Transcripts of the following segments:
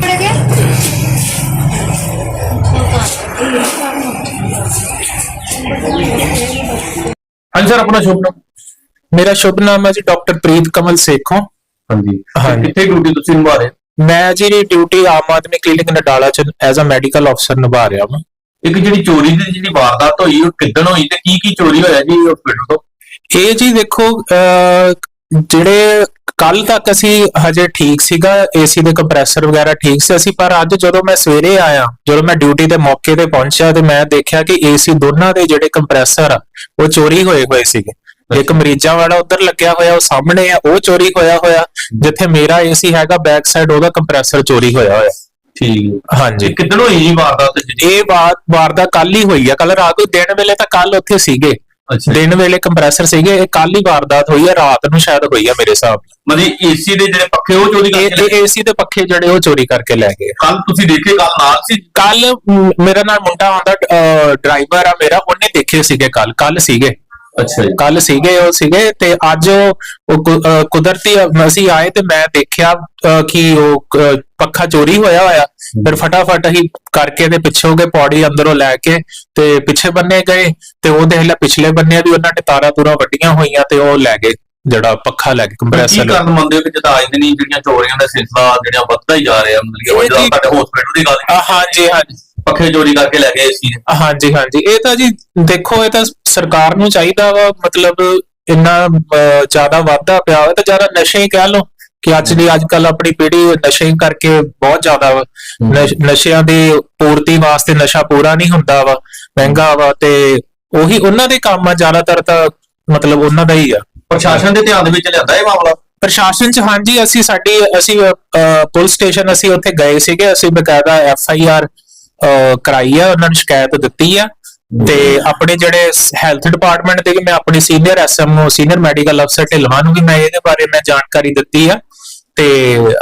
これで？ਹਾਂਜੀ sir ਆਪਣਾ ਸ਼ੁਭ ਨਾਮ? ਮੇਰਾ ਸ਼ੁਭ ਨਾਮ ਹੈ ਜੀ ਡਾਕਟਰ ਪ੍ਰੀਤ ਕਮਲ ਸੇਖੋਂ। ਹਾਂਜੀ। ਹਾਂਜੀ। ਕਿੱਥੇ ਡਿਊਟੀ ਤੁਸੀਂ ਨਿਭਾ ਰਹੇ ਮੈਂ ਜੀ ਡਿਊਟੀ ਆਮ ਆਦਮੀ ਕਲੀਨਿਕ ਨਡਾਲਾ ਚ ਐਜ਼ ਅ ਮੈਡੀਕਲ ਅਫਸਰ ਨਿਭਾ ਰਿਹਾ ਹਾਂ ਇੱਕ ਜਿਹੜੀ ਚੋਰੀ ਦੀ ਜਿਹੜੀ ਵਾਰਦਾਤ ਹੋਈ ਉਹ ਕਿੱਦਣ ਹੋਈ ਤੇ ਕੀ ਕੀ ਚੋਰੀ ਹੋਇਆ ਜੀ ਹਸਪੀਟਲ ਤੋਂ? ਇਹ ਜੀ ਦੇਖੋ ਅਹ, ਜਿਹੜੇ ਕੱਲ ਤੱਕ ਅਸੀਂ ਹਜੇ ਠੀਕ ਸੀਗਾ ਏਸੀ ਦੇ ਕੰਪਰੈਸਰ ਵਗੈਰਾ ਠੀਕ ਸੀ ਅਸੀਂ ਪਰ ਅੱਜ ਜਦੋਂ ਮੈਂ ਸਵੇਰੇ ਆਇਆ ਜਦੋਂ ਮੈਂ ਡਿਊਟੀ ਦੇ ਮੌਕੇ ਤੇ ਪਹੁੰਚਿਆ ਤੇ ਮੈਂ ਦੇਖਿਆ ਕਿ ਏਸੀ ਦੋਨਾਂ ਦੇ ਜਿਹੜੇ ਕੰਪਰੈਸਰ ਆ ਉਹ ਚੋਰੀ ਹੋਏ ਹੋਏ ਸੀਗੇ। ਇੱਕ ਮਰੀਜ਼ਾਂ ਵਾਲਾ ਉਧਰ ਲੱਗਿਆ ਹੋਇਆ ਉਹ ਸਾਹਮਣੇ ਆ ਉਹ ਚੋਰੀ ਹੋਇਆ ਹੋਇਆ ਜਿੱਥੇ ਮੇਰਾ ਏਸੀ ਹੈਗਾ ਬੈਕ ਸਾਈਡ ਉਹਦਾ ਕੰਪਰੈਸਰ ਚੋਰੀ ਹੋਇਆ ਹੋਇਆ। ਠੀਕ ਹਾਂਜੀ। ਕਿੱਦਣ ਹੋਈ ਜੀ ਵਾਰਦਾਤ ਇਹ ਬਾਤ ਵਾਰਦਾ ਕੱਲ ਹੀ ਹੋਈ ਆ ਕੱਲ ਰਾਤ ਨੂੰ ਦਿਨ ਵੇਲੇ ਤਾਂ ਕੱਲ ਉੱਥੇ ਸੀਗੇ। ਦਿਨ ਵੇਲੇ ਕੰਪਰੈਸਰ ਸੀਗੇ ਇਹ ਕੱਲ ਹੀ ਵਾਰਦਾਤ ਹੋਈ ਆ ਰਾਤ ਨੂੰ ਸ਼ਾਇਦ ਹੋਈ ਆ ਮੇਰੇ ਹਿਸਾਬ ਮਤਲਬ ਏਸੀ ਦੇ ਜਿਹੜੇ ਪੱਖੇ ਉਹ ਚੋਰੀ ਨਾਲ ਕਰਕੇ ਇਹ ਏਸੀ ਦੇ ਪੱਖੇ ਜਿਹੜੇ ਉਹ ਚੋਰੀ ਕਰਕੇ ਲੈ ਗਏ। ਕੱਲ ਤੁਸੀਂ ਦੇਖੇ ਕੱਲ ਨਾਲ ਸੀ? ਕੱਲ ਮੇਰਾ ਨਾਲ ਮੁੰਡਾ ਆਉਂਦਾ ਡਰਾਈਵਰ ਆ ਮੇਰਾ ਉਹਨੇ ਦੇਖੇ ਸੀਗੇ ਕੱਲ ਕੱਲ ਸੀਗੇ। ਅੱਛਾ ਜੀ। ਕੱਲ ਸੀਗੇ ਉਹ ਸੀਗੇ ਤੇ ਅੱਜ ਉਹ ਕੁਦਰਤੀ ਅਸੀਂ ਆਏ ਤੇ ਮੈਂ ਦੇਖਿਆ ਕਿ ਉਹ ਪੱਖਾ ਚੋਰੀ ਹੋਇਆ ਹੋਇਆ ਫਿਰ ਫਟਾਫਟ ਅਸੀਂ ਕਰਕੇ ਤੇ ਪਿੱਛੇ ਹੋ ਗਏ ਪੌੜੀ ਅੰਦਰੋਂ ਲੈ ਕੇ ਤੇ ਪਿੱਛੇ ਬੰਨੇ ਗਏ ਤੇ ਉਹ ਦੇਖ ਲਿਆ ਪਿਛਲੇ ਬੰਨੇ ਵੀ ਉਹਨਾਂ ਨੇ ਤਾਰਾਂ ਤੂਰਾਂ ਵੱਡੀਆਂ ਹੋਈਆਂ ਤੇ ਉਹ ਲੈ ਗਏ ਜਿਹੜਾ ਪੱਖਾ ਲੈ ਕੇ ਕੀ ਕੰਪਰੈਸਰ ਕਾਰਨ ਮੰਨਦੇ ਹੋ ਕਿ ਜਿੱਦਾਂ ਅੱਜ ਦਿਨੀ ਜਿਹੜੀਆਂ ਚੋਰੀਆਂ ਦਾ ਸਿਲਸਿਲਾ ਜਿਹੜੀਆਂ ਵੱਧਦਾ ਹੀ ਜਾ ਰਿਹਾ ਮਤਲਬ ਕਿ ਇਹ ਉਹ ਜਦੋਂ ਜੀ- ਤੁਹਾਡੇ ਹਸਪੀਟਲ ਦੀ ਗੱਲ ਆ, ਹਾਂਜੀ ਹਾਂਜੀ। ਪੱਖੇ ਚੋਰੀ ਕਰਕੇ ਲੈ ਗਏ ਏਸੀ ਹਾਂਜੀ ਹਾਂਜੀ। ਇਹ ਤਾਂ ਜੀ ਦੇਖੋ ਇਹ ਤਾਂ ਸਰਕਾਰ ਨੂੰ ਚਾਹੀਦਾ ਵਾ ਮਤਲਬ ਇੰਨਾ ਜ਼ਿਆਦਾ ਵਾਧਾ ਪਿਆ ਹੋਇਆ ਤਾਂ ਜ਼ਿਆਦਾ ਨਸ਼ੇ ਹੀ ਕਹਿ ਲਓ। ਕਿ ਅੱਜ ਦੀ ਅੱਜ ਕੱਲ ਆਪਣੀ ਪੀੜ੍ਹੀ ਨਸ਼ੇ ਕਰਕੇ ਬਹੁਤ ਜ਼ਿਆਦਾ ਨਸ਼ਿਆਂ ਦੀ ਪੂਰਤੀ ਵਾਸਤੇ ਨਸ਼ਾ ਪੂਰਾ ਨਹੀਂ ਹੁੰਦਾ ਵਾ ਮਹਿੰਗਾ ਵਾ ਤੇ ਉਹੀ ਉਹਨਾਂ ਦੇ ਕੰਮ ਆ ਜ਼ਿਆਦਾਤਰ ਤਾਂ ਮਤਲਬ ਉਹਨਾਂ ਦਾ ਹੀ ਆ। ਪ੍ਰਸ਼ਾਸਨ ਦੇ ਧਿਆਨ ਦੇ ਵਿੱਚ ਲਿਆਂਦਾ ਇਹ ਮਾਮਲਾ? ਪ੍ਰਸ਼ਾਸਨ ਚ ਹਾਂਜੀ ਅਸੀਂ ਸਾਡੀ ਅਸੀਂ ਪੁਲਿਸ ਸਟੇਸ਼ਨ ਅਸੀਂ ਉੱਥੇ ਗਏ ਸੀਗੇ ਅਸੀਂ ਬਕਾਇਦਾ ਐਫ ਆਈ ਆਰ ਕਰਾਈ ਆ ਉਹਨਾਂ ਨੂੰ ਸ਼ਿਕਾਇਤ ਦਿੱਤੀ ਆ। ਤੇ ਆਪਣੇ ਜਿਹੜੇ ਹੈਲਥ ਡਿਪਾਰਟਮੈਂਟ ਦੇ ਵੀ ਮੈਂ ਆਪਣੀ ਸੀਨੀਅਰ ਐਸਐਮਓ ਸੀਨੀਅਰ ਮੈਡੀਕਲ ਅਫਸਰ ਢਿਲਵਾਂ ਨੂੰ ਵੀ ਮੈਂ ਇਹਦੇ ਬਾਰੇ ਮੈਂ ਜਾਣਕਾਰੀ ਦਿੱਤੀ ਆ। ਤੇ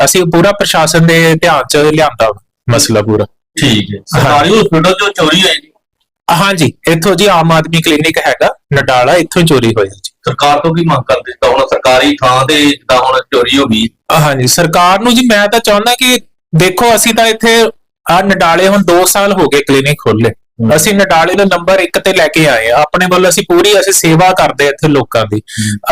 ਅਸੀਂ ਪੂਰਾ ਪ੍ਰਸ਼ਾਸਨ ਦੇ ਧਿਆਨ ਚ ਲਿਆਂਦਾ ਮਸਲਾ ਪੂਰਾ। ਠੀਕ ਹੈ। ਸਰਕਾਰੀ ਹਸਪੀਟਲ ਜੋ ਚੋਰੀ ਹੋਈ ਜੀ? ਹਾਂਜੀ ਇੱਥੋਂ ਜੀ ਆਮ ਆਦਮੀ ਕਲੀਨਿਕ ਹੈਗਾ ਨਡਾਲਾ ਇੱਥੋਂ ਚੋਰੀ ਹੋਈ ਜੀ। ਸਰਕਾਰ ਤੋਂ ਕੀ ਮੰਗ ਕਰਦੇ? ਤਾਂ ਹੁਣ ਸਰਕਾਰੀ ਥਾਂ ਤੇ ਜਿੱਦਾਂ ਹੁਣ ਚੋਰੀ ਹੋ ਗਈ। ਹਾਂਜੀ ਸਰਕਾਰ ਨੂੰ ਜੀ ਮੈਂ ਤਾਂ ਚਾਹੁੰਦਾ ਕਿ ਦੇਖੋ ਅਸੀਂ ਤਾਂ ਇੱਥੇ ਆ ਨਡਾਲੇ ਹੁਣ 2 ਸਾਲ ਹੋ ਗਏ ਕਲੀਨਿਕ ਖੋਲੇ ਅਸੀਂ ਨਡਾਲੇ ਦਾ ਨੰਬਰ 1 ਤੇ ਲੈ ਕੇ ਆਏ ਆ। ਆਪਣੇ ਵੱਲੋਂ ਅਸੀਂ ਪੂਰੀ ਅਸੀਂ ਸੇਵਾ ਕਰਦੇ ਇੱਥੇ ਲੋਕਾਂ ਦੀ।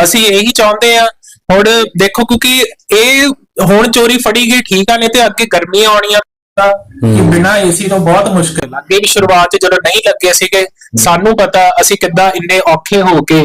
ਅਸੀਂ ਇਹੀ ਚਾਹੁੰਦੇ ਆ ਹੁਣ ਦੇਖੋ ਕਿਉਂਕਿ ਇਹ ਹੁਣ ਚੋਰੀ ਫੜੀ ਗਈ ਠੀਕ ਆ ਨਹੀਂ ਤੇ ਅੱਗੇ ਗਰਮੀਆਂ ਆਉਣੀਆਂ ਤਾਂ ਕਿ ਬਿਨਾ ਏਸੀ ਤੋਂ ਬਹੁਤ ਮੁਸ਼ਕਲ ਆ। ਅੱਗੇ ਵੀ ਸ਼ੁਰੂਆਤ 'ਚ ਜਦੋਂ ਨਹੀਂ ਲੱਗੇ ਸੀਗੇ ਸਾਨੂੰ ਪਤਾ ਅਸੀਂ ਕਿੱਦਾਂ ਇੰਨੇ ਔਖੇ ਹੋ ਕੇ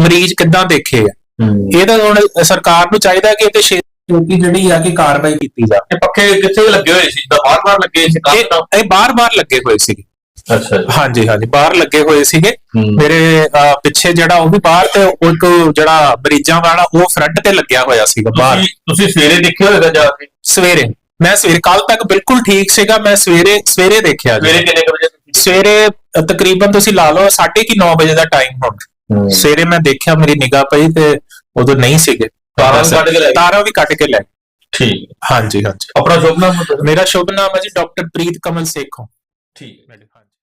ਮਰੀਜ਼ ਕਿੱਦਾਂ ਦੇਖੇ ਆ। ਇਹ ਤਾਂ ਹੁਣ ਸਰਕਾਰ ਨੂੰ ਚਾਹੀਦਾ ਕਿ ਇਹ ਤੇ ਛੇਤੀ ਜਿਹੜੀ ਆ ਕਿ ਕਾਰਵਾਈ ਕੀਤੀ ਜਾਵੇ। ਪੱਖੇ ਕਿੱਥੇ ਲੱਗੇ ਹੋਏ ਸੀ? ਜਿੱਦਾਂ ਬਾਰ-ਬਾਰ ਲੱਗੇ ਸੀ ਇਹ ਇਹ ਬਾਰ-ਬਾਰ ਲੱਗੇ ਹੋਏ ਸੀਗੇ। ਅੱਛਾ ਹਾਂਜੀ ਹਾਂਜੀ। ਬਾਹਰ ਲੱਗੇ ਹੋਏ ਸੀਗੇ। ਮੇਰੇ ਪਿੱਛੇ ਜਿਹੜਾ ਉਹ ਵੀ ਬਾਹਰ ਤੇ ਉਹ ਇੱਕ ਜਿਹੜਾ ਮਰੀਜ਼ਾਂ ਵਾਲਾ ਉਹ ਫਰੰਟ ਤੇ ਲੱਗਿਆ ਹੋਇਆ ਸੀਗਾ ਬਾਹਰ। ਤੁਸੀਂ ਸਵੇਰੇ ਦੇਖਿਆ ਹੋਵੇਗਾ ਜਾ ਕੇ? ਸਵੇਰੇ। ਮੈਂ ਸਵੇਰੇ ਕੱਲ ਤੱਕ ਬਿਲਕੁਲ ਠੀਕ ਸੀਗਾ। ਮੈਂ ਸਵੇਰੇ ਸਵੇਰੇ ਦੇਖਿਆ ਜੀ। ਸਵੇਰੇ ਕਿੰਨੇ ਵਜੇ ਸਵੇਰੇ ਤਕਰੀਬਨ ਤੁਸੀਂ ਲਾ ਲਓ 9:30 ਵਜੇ ਦਾ ਟਾਈਮ ਹੁਣ। ਸਵੇਰੇ ਮੈਂ ਦੇਖਿਆ ਮੇਰੀ ਨਿਗਾਹ ਪਈ ਤੇ ਉਦੋਂ ਨਹੀਂ ਸੀਗੇ। ਤਾਰਾਂ ਵੀ ਕੱਢ ਕੇ ਲੈ? ਤਾਰਾਂ ਵੀ ਕੱਢ ਕੇ ਲੈ। ਠੀਕ। ਹਾਂਜੀ ਹਾਂਜੀ। ਆਪਣਾ ਸ਼ੁਭ ਨਾਮ। ਮੇਰਾ ਸ਼ੁਭ ਨਾਮ ਹੈ ਜੀ ਡਾਕਟਰ ਪ੍ਰੀਤ ਕਮਲ ਸੇਖੋਂ। ਠੀਕ ਹੈ।